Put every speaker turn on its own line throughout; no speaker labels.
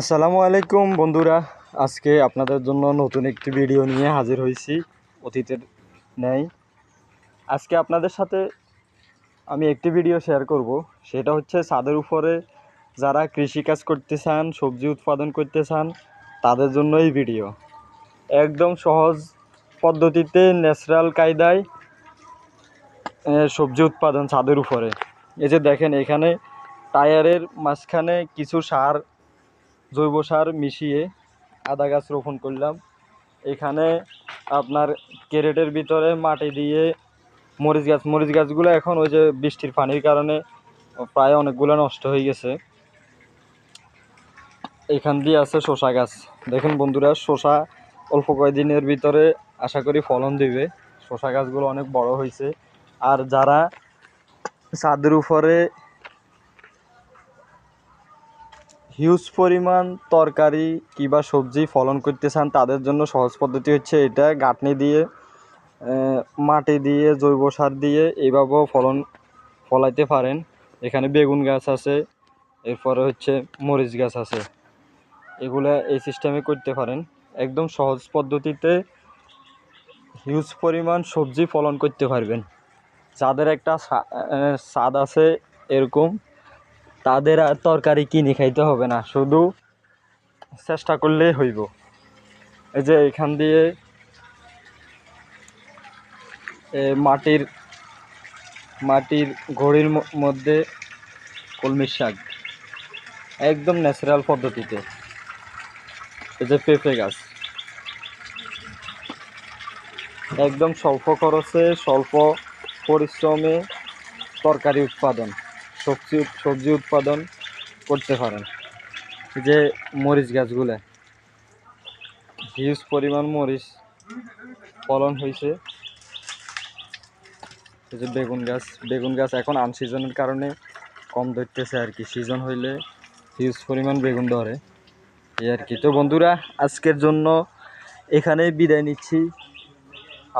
আসসালামু আলাইকুম বন্ধুরা। আজকে আপনাদের জন্য নতুন একটি ভিডিও নিয়ে হাজির হয়েছি। অতীতের নেই। আজকে আপনাদের সাথে আমি একটি ভিডিও শেয়ার করব। সেটা হচ্ছে ছাদের উপরে যারা কৃষিকাজ করতে চান সবজি উৎপাদন করতে চান তাদের জন্য এই ভিডিও। একদম সহজ পদ্ধতিতে ন্যাচারাল কায়দায় সবজি উৎপাদন ছাদের উপরে। এই যে দেখেন, এখানে টায়ারের মাঝখানে কিছু সার জৈব সার মিশিয়ে আদা গাছ রোপণ করলাম। এখানে আপনার ক্যারেটের ভিতরে মাটি দিয়ে মরিচ গাছ, মরিচ গাছগুলো এখন ওই যে বৃষ্টির পানির কারণে প্রায় অনেকগুলো নষ্ট হয়ে গেছে। এখান দিয়ে আছে শসা গাছ। দেখেন বন্ধুরা, শসা অল্প কয়েকদিনের ভিতরে আশা করি ফলন দিবে। শসা গাছগুলো অনেক বড় হয়েছে। আর যারা ছাদের উপরে হিউজ পরিমাণ তরকারি কিংবা সবজি ফলন করতে চান, তাদের জন্য সহজ পদ্ধতি হচ্ছে এটা গাঁটনি দিয়ে মাটি দিয়ে, জৈব সার দিয়ে এইভাবেও ফলন ফলাইতে পারেন। এখানে বেগুন গাছ আছে, এরপরে হচ্ছে মরিচ গাছ আছে। এগুলো এই সিস্টেমে করতে পারেন। একদম সহজ পদ্ধতিতে হিউজ পরিমাণ সবজি ফলন করতে পারবেন। যাদের একটা স্বাদ আছে এরকম তাদের আর তরকারি কিনে খাইতে হবে না, শুধু চেষ্টা করলেই হইব। এই যে এখান দিয়ে মাটির মাটির ঘড়ির মধ্যে কলমির শাক, একদম ন্যাচারাল পদ্ধতিতে। এই যে পেঁপে গাছ, একদম স্বল্প খরচে, স্বল্প পরিশ্রমে তরকারি উৎপাদন। সবজি সবজি উৎপাদন করতে পারেন। যে মরিচ গাছগুলো হিউজ পরিমাণ মরিচ ফলন হয়েছে। এই যে বেগুন গাছ বেগুন গাছ এখন আনসিজনের কারণে কম ধরতেছে আর কি। সিজন হইলে হিউজ পরিমাণ বেগুন ধরে। এই আর কি। তো বন্ধুরা, আজকের জন্য এখানেই বিদায় নিচ্ছি।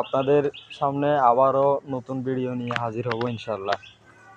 আপনাদের সামনে আবারও নতুন ভিডিও নিয়ে হাজির হব ইনশাল্লাহ